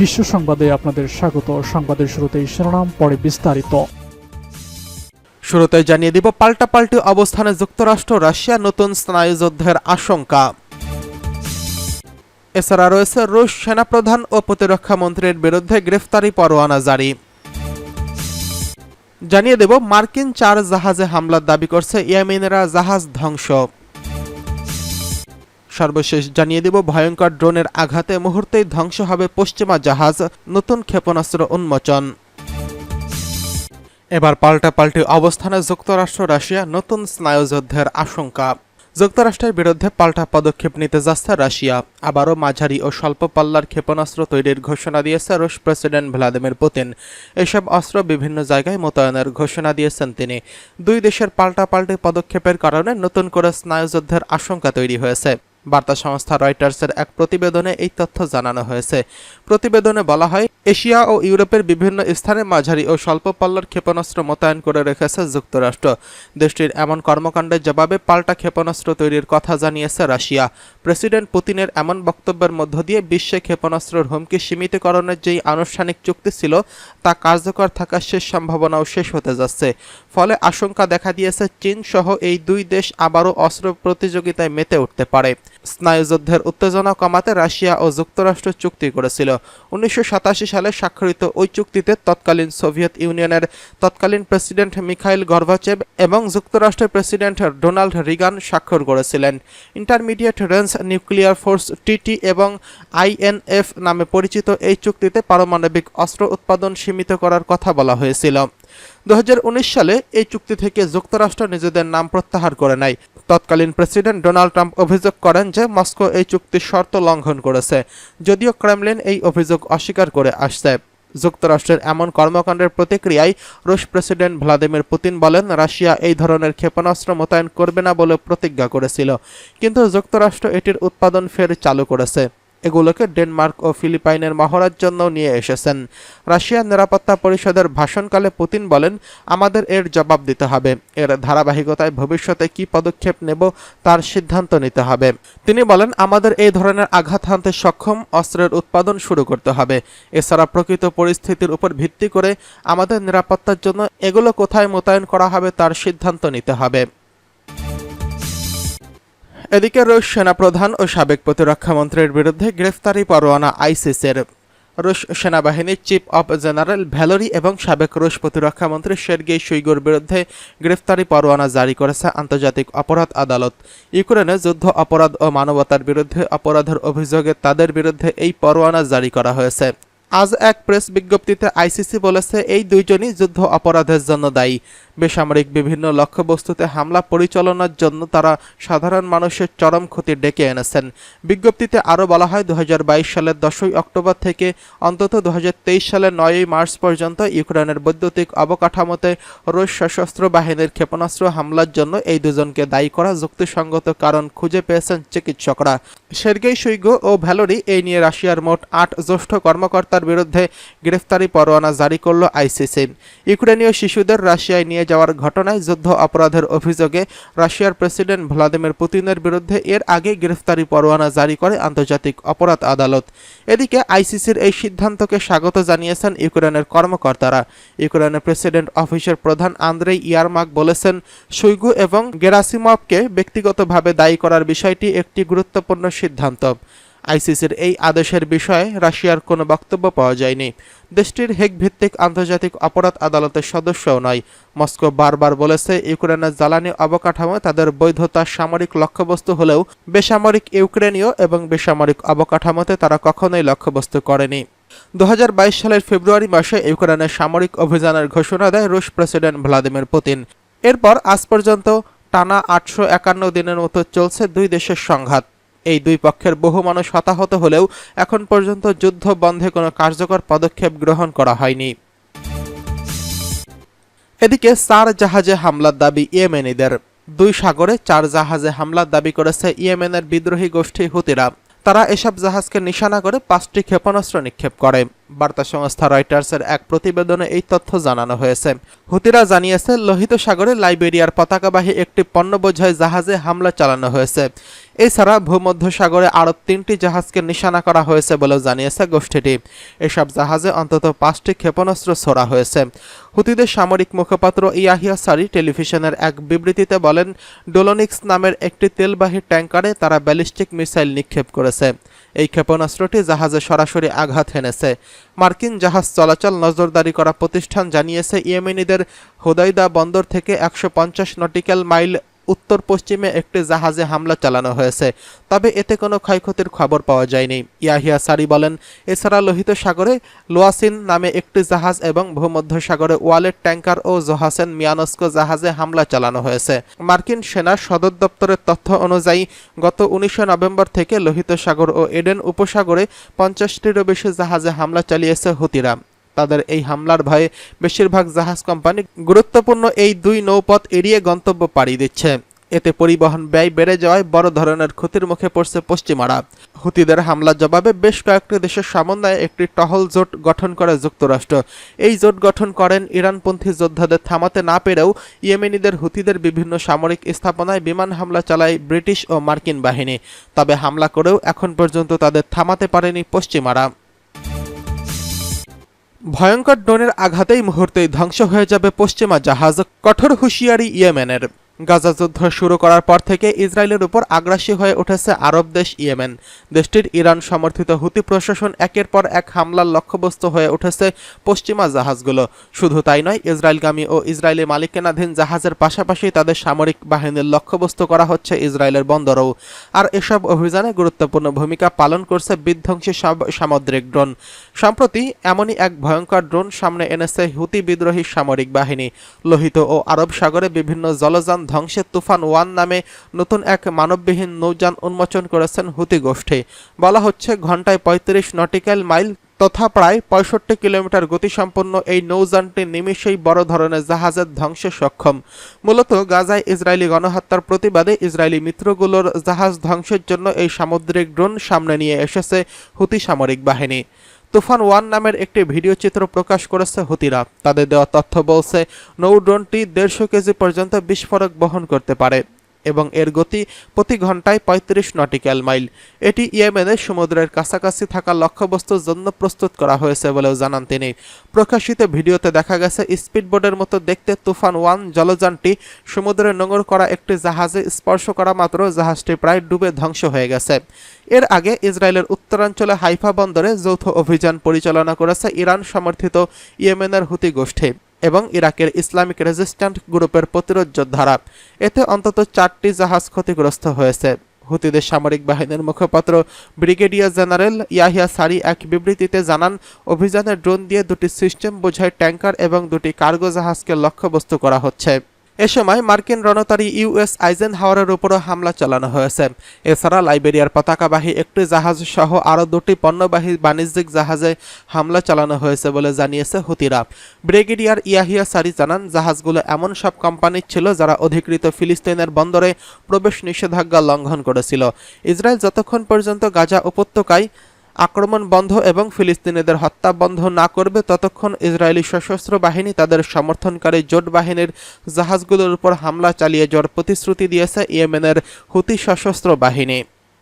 বিশ্ব সংবাদে আপনাদের স্বাগত। সংবাদের শুরুতেই শিরোনাম, পরে বিস্তারিত। শুরুতে জানিয়ে দিব পাল্টাপাল্টি অবস্থানে যুক্তরাষ্ট্র, রাশিয়া নতুন স্নায়ুযুদ্ধের আশঙ্কা। এছাড়া রয়েছে রুশ সেনাপ্রধান ও প্রতিরক্ষা মন্ত্রীর বিরুদ্ধে গ্রেফতারি পরোয়ানা জারি। জানিয়ে দেব, মার্কিন চার জাহাজে হামলার দাবি করছে ইয়েমেনেরা জাহাজ ধ্বংস। সর্বশেষ জানিয়ে দেব, ভয়ঙ্কর ড্রোনের আঘাতে মুহূর্তেই ধ্বংস হবে পশ্চিমা জাহাজ, নতুন ক্ষেপণাস্ত্র উন্মোচন। এবার পাল্টাপাল্টি অবস্থানে যুক্তরাষ্ট্র, রাশিয়া, নতুন স্নায়ুযুদ্ধের আশঙ্কা। যুক্তরাষ্ট্রের বিরুদ্ধে পাল্টা পদক্ষেপ নিতে যাচ্ছে রাশিয়া। আবারও মাঝারি ও স্বল্প পাল্লার ক্ষেপণাস্ত্র তৈরির ঘোষণা দিয়েছে রুশ প্রেসিডেন্ট ভ্লাদিমির পুতিন। এসব অস্ত্র বিভিন্ন জায়গায় মোতায়েনের ঘোষণা দিয়েছেন তিনি। দুই দেশের পাল্টাপাল্টি পদক্ষেপের কারণে নতুন করে স্নায়ুযুদ্ধের আশঙ্কা তৈরি হয়েছে। বার্তা সংস্থা রয়টার্সের এক প্রতিবেদনে এই তথ্য জানানো হয়েছে। প্রতিবেদনে বলা হয়, এশিয়া ও ইউরোপের বিভিন্ন স্থানে মাঝারি ও স্বল্প পাল্লার ক্ষেপণাস্ত্র মোতায়েন করে রেখেছে যুক্তরাষ্ট্র। দেশটির এমন কর্মকাণ্ডের জবাবে পাল্টা ক্ষেপণাস্ত্র তৈরির কথা জানিয়েছে রাশিয়া। প্রেসিডেন্ট পুতিনের এমন বক্তব্যের মধ্য দিয়ে বিশ্বে ক্ষেপণাস্ত্রের হুমকি সীমিতকরণের যেই আনুষ্ঠানিক চুক্তি ছিল, তা কার্যকর থাকার শেষ সম্ভাবনাও শেষ হতে যাচ্ছে। ফলে আশঙ্কা দেখা দিয়েছে, চীন সহ এই দুই দেশ আবারও অস্ত্র প্রতিযোগিতায় মেতে উঠতে পারে। স্নায়ুযুদ্ধের উত্তেজনা কমাতে রাশিয়া ও যুক্তরাষ্ট্র চুক্তি করেছিল। উনিশশো সাতাশি সালে স্বাক্ষরিত ওই চুক্তিতে তৎকালীন সোভিয়েত ইউনিয়নের তৎকালীন প্রেসিডেন্ট মিখাইল গর্ভাচেভ এবং যুক্তরাষ্ট্রের প্রেসিডেন্ট ডোনাল্ড রিগান স্বাক্ষর করেছিলেন। ইন্টারমিডিয়েট রেঞ্জ নিউক্লিয়ার ফোর্স টিটি এবং আইএনএফ নামে পরিচিত এই চুক্তিতে পারমাণবিক অস্ত্র উৎপাদন সীমিত করার কথা বলা হয়েছিল। দু হাজার উনিশ সালে এই চুক্তি থেকে যুক্তরাষ্ট্র নিজেদের নাম প্রত্যাহার করে নেয়। তৎকালীন প্রেসিডেন্ট ডোনাল্ড ট্রাম্প অভিযোগ করেন যে মস্কো এই চুক্তির শর্ত লঙ্ঘন করেছে, যদিও ক্রেমলিন এই অভিযোগ অস্বীকার করে আসছে। যুক্তরাষ্ট্রের এমন কর্মকাণ্ডের প্রতিক্রিয়ায় রুশ প্রেসিডেন্ট ভ্লাদিমির পুতিন বলেন, রাশিয়া এই ধরনের ক্ষেপণাস্ত্র মোতায়েন করবে না বলে প্রতিজ্ঞা করেছিল। কিন্তু যুক্তরাষ্ট্র এটির উৎপাদন ফের চালু করেছে। এগুলোকে ডেনমার্ক ও ফিলিপাইনের মহড়ার জন্য নিয়ে এসেছেন। রাশিয়ার নিরাপত্তা পরিষদের ভাষণকালে পুতিন বলেন, আমাদের এর জবাব দিতে হবে। এর ধারাবাহিকতায় ভবিষ্যতে কি পদক্ষেপ নেব তার সিদ্ধান্ত নিতে হবে। তিনি বলেন, আমাদের এই ধরনের আঘাত হানতে সক্ষম অস্ত্রের উৎপাদন শুরু করতে হবে। এছাড়া প্রকৃত পরিস্থিতির উপর ভিত্তি করে আমাদের নিরাপত্তার জন্য এগুলো কোথায় মোতায়েন করা হবে তার সিদ্ধান্ত নিতে হবে। এদিকে রুশ সেনাপ্রধান ও সাবেক প্রতিরক্ষা মন্ত্রীর বিরুদ্ধে গ্রেফতারি পরোয়ানা আইসিসের। রুশ সেনাবাহিনীর চিফ অব জেনারেল ভ্যালোরি এবং সাবেক রুশ প্রতিরক্ষা মন্ত্রী সের্গেই সুইগুর বিরুদ্ধে গ্রেফতারি পরোয়ানা জারি করেছে আন্তর্জাতিক অপরাধ আদালত। ইউক্রেনে যুদ্ধ, অপরাধ ও মানবতার বিরুদ্ধে অপরাধের অভিযোগে তাদের বিরুদ্ধে এই পরোয়ানা জারি করা হয়েছে। আজ এক প্রেস বিজ্ঞপ্তিতে আইসিসি বলেছে, এই দুইজনই যুদ্ধ অপরাধের জন্য দায়ী। বেসামরিক বিভিন্ন লক্ষ্যবস্তুতে হামলা পরিচালনার জন্য তারা সাধারণ মানুষের চরম ক্ষতি ডেকে এনেছেন। বিজ্ঞপ্তিতে আরও বলা হয় দুই হাজার বাইশ সালের দশই অক্টোবর থেকে অন্তত দুহাজার তেইশ সালের নয়ই মার্চ পর্যন্ত ইউক্রেনের বৈদ্যুতিক অবকাঠামোতে রুশ সশস্ত্র বাহিনীর ক্ষেপণাস্ত্র হামলার জন্য এই দুজনকে দায়ী করা যুক্তিসঙ্গত কারণ খুঁজে পেয়েছেন চিকিৎসকরা। সের্গেই সুইগো ও ভ্যালোরি এই নিয়ে রাশিয়ার মোট আট জ্যেষ্ঠ কর্মকর্তার বিরুদ্ধে গ্রেফতারি পরোয়ানা জারি করল আইসিসি। ইউক্রেনীয় শিশুদের রাশিয়ায় নিয়ে যাওয়ার ঘটনায় যুদ্ধ অপরাধের অভিযোগে রাশিয়ার প্রেসিডেন্ট ভ্লাদিমির পুতিনের বিরুদ্ধে এর আগে গ্রেফতারি পরোয়ানা জারি করে আন্তর্জাতিক অপরাধ আদালত। এদিকে আইসিসির এই সিদ্ধান্তকে স্বাগত জানিয়েছেন ইউক্রেনের কর্মকর্তারা। ইউক্রেনের প্রেসিডেন্ট অফিসের প্রধান আন্দ্রেই ইয়ারমাক বলেছেন সুইগু এবং গেরাসিমভকে ব্যক্তিগতভাবে দায়ী করার বিষয়টি একটি গুরুত্বপূর্ণ সিদ্ধান্ত। আইসিসির এই আদেশের বিষয়ে রাশিয়ার কোনো বক্তব্য পাওয়া যায়নি। দেশটির হেগ ভিত্তিক আন্তর্জাতিক অপরাধ আদালতের সদস্যও নয়। মস্কো বারবার বলেছে, ইউক্রেনের জ্বালানি অবকাঠামো তাদের বৈধতা সামরিক লক্ষ্যবস্তু হলেও বেসামরিক ইউক্রেনীয় এবং বেসামরিক অবকাঠামোতে তারা কখনোই লক্ষ্যবস্তু করেনি। দু হাজার বাইশ সালের ফেব্রুয়ারি মাসে ইউক্রেনের সামরিক অভিযানের ঘোষণা দেয় রুশ প্রেসিডেন্ট ভ্লাদিমির পুতিন। এরপর আজ পর্যন্ত টানা আটশো একান্ন দিনের মতো চলছে দুই দেশের সংঘাত। এই দুই পক্ষের বহু মানুষ হতাহত হলেও এখন পর্যন্ত যুদ্ধ বন্ধে কোনো কার্যকর পদক্ষেপ গ্রহণ করা হয়নি। এদিকে চার জাহাজে হামলার দাবি ইয়েমেনিদের। দুই সাগরে চার জাহাজে হামলার দাবি করেছে ইয়েমেনের বিদ্রোহী গোষ্ঠী হুতিরা। তারা এসব জাহাজকে নিশানা করে পাঁচটি ক্ষেপণাস্ত্র নিক্ষেপ করে। বার্তা সংস্থা রয়টার্সের এক প্রতিবেদনে এই তথ্য জানানো হয়েছে। হুতিরা জানিয়েছে, লোহিত সাগরে লাইবেরিয়ার পতাকাবাহী একটি পণ্য বোঝাই জাহাজে হামলা চালানো হয়েছে। এছাড়া ভূমধ্যসাগরে আরও তিনটি জাহাজকে নিশানা করা হয়েছে বলেও জানিয়েছে গোষ্ঠীটি। এসব জাহাজে অন্তত পাঁচটি ক্ষেপণাস্ত্র ছোড়া হয়েছে। হুতিদের সামরিক মুখপাত্র ইয়াহিয়া সারি টেলিভিশনের এক বিবৃতিতে বলেন, ডোলোনিক্স নামের একটি তেলবাহী ট্যাঙ্কারে তারা ব্যালিস্টিক মিসাইল নিক্ষেপ করেছে। এই ক্ষেপণাস্ত্রটি জাহাজে সরাসরি আঘাত হেনেছে। মার্কিন জাহাজ চলাচল নজরদারি করা প্রতিষ্ঠান জানিয়েছে, ইয়েমেনিদের হোদাইদা বন্দর থেকে একশো পঞ্চাশ নটিক্যাল মাইল উত্তর পশ্চিমে একটি জাহাজে হামলা চালানো হয়েছে, তবে এতে কোনো ক্ষয়ক্ষতির খবর পাওয়া যায়নি। ইয়াহিয়া সারি বলেন, এছাড়া লোহিত সাগরে লোয়াসিন নামে একটি জাহাজ এবং ভূমধ্যসাগরে ওয়ালেট ট্যাঙ্কার ও জোহাসেন মিয়ানস্কো জাহাজে হামলা চালানো হয়েছে। মার্কিন সেনার সদর দপ্তরের তথ্য অনুযায়ী, গত উনিশে নভেম্বর থেকে লোহিত সাগর ও এডেন উপসাগরে পঞ্চাশটিরও বেশি জাহাজে হামলা চালিয়েছে হুতিরা। তাদের এই হামলার ভয়ে বেশিরভাগ জাহাজ কোম্পানি গুরুত্বপূর্ণ এই দুই নৌপথ এড়িয়ে গন্তব্য পাড়ি দিচ্ছে। এতে পরিবহন ব্যয় বেড়ে যাওয়ায় বড় ধরনের ক্ষতির মুখে পড়ছে পশ্চিমারা। হুতিদের হামলার জবাবে বেশ কয়েকটি দেশের সমন্বয়ে একটি টহল জোট গঠন করে যুক্তরাষ্ট্র। এই জোট গঠন করেন ইরানপন্থী যোদ্ধাদের থামাতে না পেরেও ইয়েমেনিদের হুতিদের বিভিন্ন সামরিক স্থাপনায় বিমান হামলা চালায় ব্রিটিশ ও মার্কিন বাহিনী। তবে হামলা করেও এখন পর্যন্ত তাদের থামাতে পারেনি পশ্চিমারা। ভয়ঙ্কর ড্রোনের আঘাতেই মুহূর্তেই ধ্বংস হয়ে যাবে পশ্চিমা জাহাজ কঠোর হুঁশিয়ারি ইয়েমেনের। গাজা যুদ্ধ শুরু করার পর থেকে ইসরায়েলের উপর আগ্রাসী হয়ে উঠেছে আরব দেশ ইয়েমেন। দেশটির ইরান সমর্থিত হুতি প্রশাসন একের পর এক হামলার লক্ষ্যবস্তু হয়ে উঠেছে পশ্চিমা জাহাজগুলো। শুধু তাই নয়, ইসরায়েলগামী ও ইসরায়েলি মালিকানাধীন জাহাজের পাশাপাশি তাদের সামরিক বাহিনীর লক্ষ্যবস্তু করা হচ্ছে ইসরায়েলের বন্দরও। আর এসব অভিযানে গুরুত্বপূর্ণ ভূমিকা পালন করছে বিধ্বংসী সামুদ্রিক ড্রোন। সম্প্রতি এমনই এক ভয়ঙ্কর ড্রোন সামনে এনেছে হুতি বিদ্রোহী সামরিক বাহিনী। লোহিত ও আরব সাগরে বিভিন্ন জলযান ধ্বংসের তুফান ওয়ান নামে নতুন এক মানববিহীন নৌযান উন্মোচন করেছেন হুতি গোষ্ঠী। বলা হচ্ছে ঘন্টায় পঁয়ত্রিশ নটিক্যাল মাইল তথা প্রায় পঁয়ষট্টি কিলোমিটার গতিসম্পন্ন এই নৌযানটি নিমিষেই বড় ধরনের জাহাজের ধ্বংসে সক্ষম। মূলত গাজায় ইসরায়েলি গণহত্যার প্রতিবাদে ইসরায়েলি মিত্রগুলোর জাহাজ ধ্বংসের জন্য এই সামুদ্রিক ড্রোন সামনে নিয়ে এসেছে হুতি সামরিক বাহিনী। তুফান ওয়ান নামের একটি ভিডিও চিত্র প্রকাশ করেছে হুতিরা। তাদের দেওয়া তথ্য বলছে নৌ ড্রোনটি দেড়শো কেজি পর্যন্ত বিস্ফোরক বহন করতে পারে। এবং এর গতি প্রতি ঘন্টায় পঁয়ত্রিশ নটিক্যাল মাইল। এটি ইয়েমেনের সমুদ্রের কাছাকাছি থাকা লক্ষ্যবস্তুর জন্য প্রস্তুত করা হয়েছে বলেও জানান তিনি। প্রকাশিত ভিডিওতে দেখা গেছে, স্পিডবোটের মতো দেখতে তুফান ওয়ান জলযানটি সমুদ্রে নোঙর করা একটি জাহাজে স্পর্শ করা মাত্র, জাহাজটি প্রায় ডুবে ধ্বংস হয়ে গেছে। এর আগে ইসরায়েলের উত্তরাঞ্চলে হাইফা বন্দরে যৌথ অভিযান পরিচালনা করেছে ইরান সমর্থিত ইয়েমেনের হুতি গোষ্ঠী। এবং ইরাকের ইসলামিক রেজিস্ট্যান্ট গ্রুপের প্রতিরোধ যোদ্ধারা। এতে অন্তত চারটি জাহাজ ক্ষতিগ্রস্ত হয়েছে। হুতিদের সামরিক বাহিনীর মুখপাত্র ব্রিগেডিয়ার জেনারেল ইয়াহিয়া সারি এক বিবৃতিতে জানান, অভিযানে ড্রোন দিয়ে দুটি সিস্টেম বোঝায় ট্যাঙ্কার এবং দুটি কার্গো জাহাজকে লক্ষ্যবস্তু করা হচ্ছে। এ সময় মার্কিন রণতারী ইউএস আইজেন হাওয়ারের উপরও হামলা চালানো হয়েছে। এছাড়া লাইবেরিয়ার পতাকাবাহী একটি জাহাজ সহ আরও দুটি পণ্যবাহী বাণিজ্যিক জাহাজে হামলা চালানো হয়েছে বলে জানিয়েছে হুতিরা। ব্রিগেডিয়ার ইয়াহিয়া সারি জানান, জাহাজগুলো এমন সব কোম্পানির ছিল যারা অধিকৃত ফিলিস্তিনের বন্দরে প্রবেশ নিষেধাজ্ঞা লঙ্ঘন করেছিল। ইসরায়েল যতক্ষণ পর্যন্ত গাজা উপত্যকায় আক্রমণ বন্ধ এবং ফিলিস্তিনিদের হত্যা বন্ধ না করবে ততক্ষণ ইসরায়েলি সশস্ত্র বাহিনী তাদের সমর্থনকারী জোট বাহিনীর জাহাজগুলোর উপর হামলা চালিয়ে যাওয়ার প্রতিশ্রুতি দিয়েছে ইয়েমেনের হুতি সশস্ত্র বাহিনী।